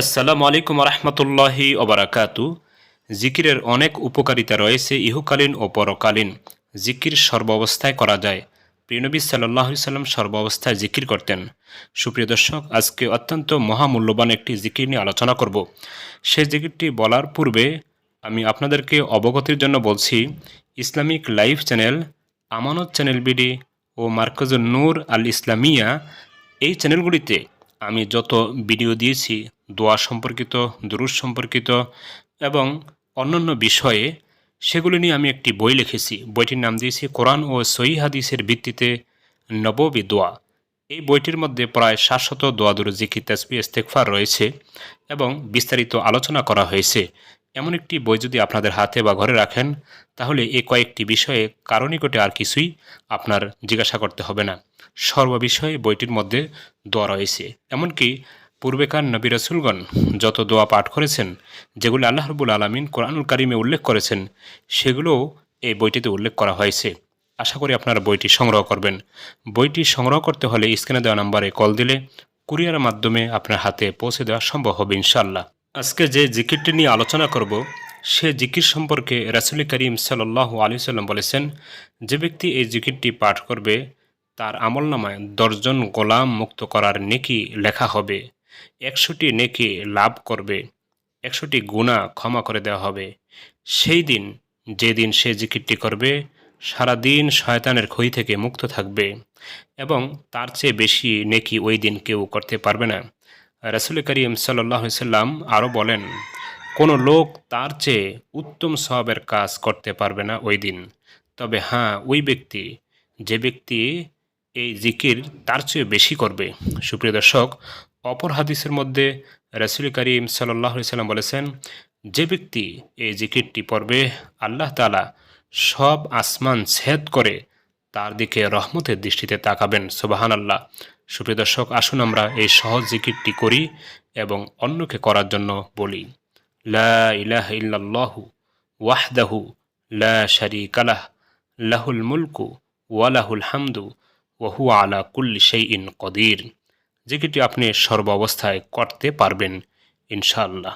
আসসালামু আলাইকুম রহমতুল্লাহি ওবরাকাতু। জিকিরের অনেক উপকারিতা রয়েছে ইহুকালীন ও পরকালীন। জিকির সর্বাবস্থায় করা যায়। প্রিয়নবী সাল্লাহ সাল্লাম সর্বাবস্থায় জিকির করতেন। সুপ্রিয় দর্শক, আজকে অত্যন্ত মহামূল্যবান একটি জিকির নিয়ে আলোচনা করব। সেই জিকিরটি বলার পূর্বে আমি আপনাদেরকে অবগতির জন্য বলছি, Islamic live channel, Amanat channel BD ও মার্কজুল নূর আল ইসলামিয়া এই চ্যানেলগুলিতে আমি যত ভিডিও দিয়েছি, দোয়া সম্পর্কিত দুরুজ সম্পর্কিত এবং অন্যান্য বিষয়ে, সেগুলি নিয়ে আমি একটি বই লিখেছি। বইটির নাম দিয়েছি কোরআন ও সহি হাদিসের ভিত্তিতে নববী দোয়া। এই বইটির মধ্যে প্রায় সাতশত দোয়াদুর জিকি তেসবি ইস্তেকফার রয়েছে এবং বিস্তারিত আলোচনা করা হয়েছে। এমন একটি বই যদি আপনাদের হাতে বা ঘরে রাখেন, তাহলে এ কয়েকটি বিষয়ে কারও নিকটে আর কিছুই আপনার জিজ্ঞাসা করতে হবে না। সর্ববিষয়ে বইটির মধ্যে দোয়া রয়েছে। এমনকি পূর্বেকার নবী রসুলগণ যত দোয়া পাঠ করেছেন, যেগুলো আল্লাহ রবুল আলমিন কোরআনুল কারিমে উল্লেখ করেছেন, সেগুলোও এই বইটিতে উল্লেখ করা হয়েছে। আশা করি আপনারা বইটি সংগ্রহ করবেন। বইটি সংগ্রহ করতে হলে স্ক্রিনে দেওয়া নাম্বারে কল দিলে কুরিয়ারের মাধ্যমে আপনার হাতে পৌঁছে দেওয়া সম্ভব হবে ইনশাল্লাহ আজকে যে জিকিরটি নিয়ে আলোচনা করব, সে জিকির সম্পর্কে রাসুল করিম সাল্লাহ আলী সাল্লাম বলেছেন, যে ব্যক্তি এই জিকিরটি পাঠ করবে, তার আমল নামায় দশজন গোলাম মুক্ত করার নেকি লেখা হবে, একশোটি নেকি লাভ করবে, একশোটি গুণা ক্ষমা করে দেওয়া হবে। সেই দিন, যেদিন সে জিকিরটি করবে সারা দিন শয়তানের ক্ষয় থেকে মুক্ত থাকবে এবং তার চেয়ে বেশি নেকি ওই দিন কেউ করতে পারবে না। রাসুল করিম সাল্লাম আরও বলেন, কোনো লোক তার চেয়ে উত্তম সবের কাজ করতে পারবে না ওই দিন। তবে হ্যাঁ ওই ব্যক্তি, যে ব্যক্তি এই জিকির তার চেয়ে বেশি করবে। সুপ্রিয় দর্শক, অপর হাদিসের মধ্যে রাসুল করিম সাল্লাহ সাল্লাম বলেছেন, যে ব্যক্তি এই জিকিরটি পড়বে, আল্লাহ তালা সব আসমান ছেদ করে তার দিকে রহমতের দৃষ্টিতে তাকাবেন। সুবাহান আল্লাহ সুপ্রিয় দর্শক, আসুন আমরা এই সহজ জিকিরটি করি এবং অন্যকে করার জন্য বলি। লা ইলাহ ইল্লাল্লাহু ওয়াহদাহু লা শারিকালাহ লাহুল মুলকু ওয়ালাহুল হামদু ওহু আলা কুল্লি সেই ইন কদির। জিকিরটি আপনি সর্ব অবস্থায় করতে পারবেন, ইনশাআল্লাহ।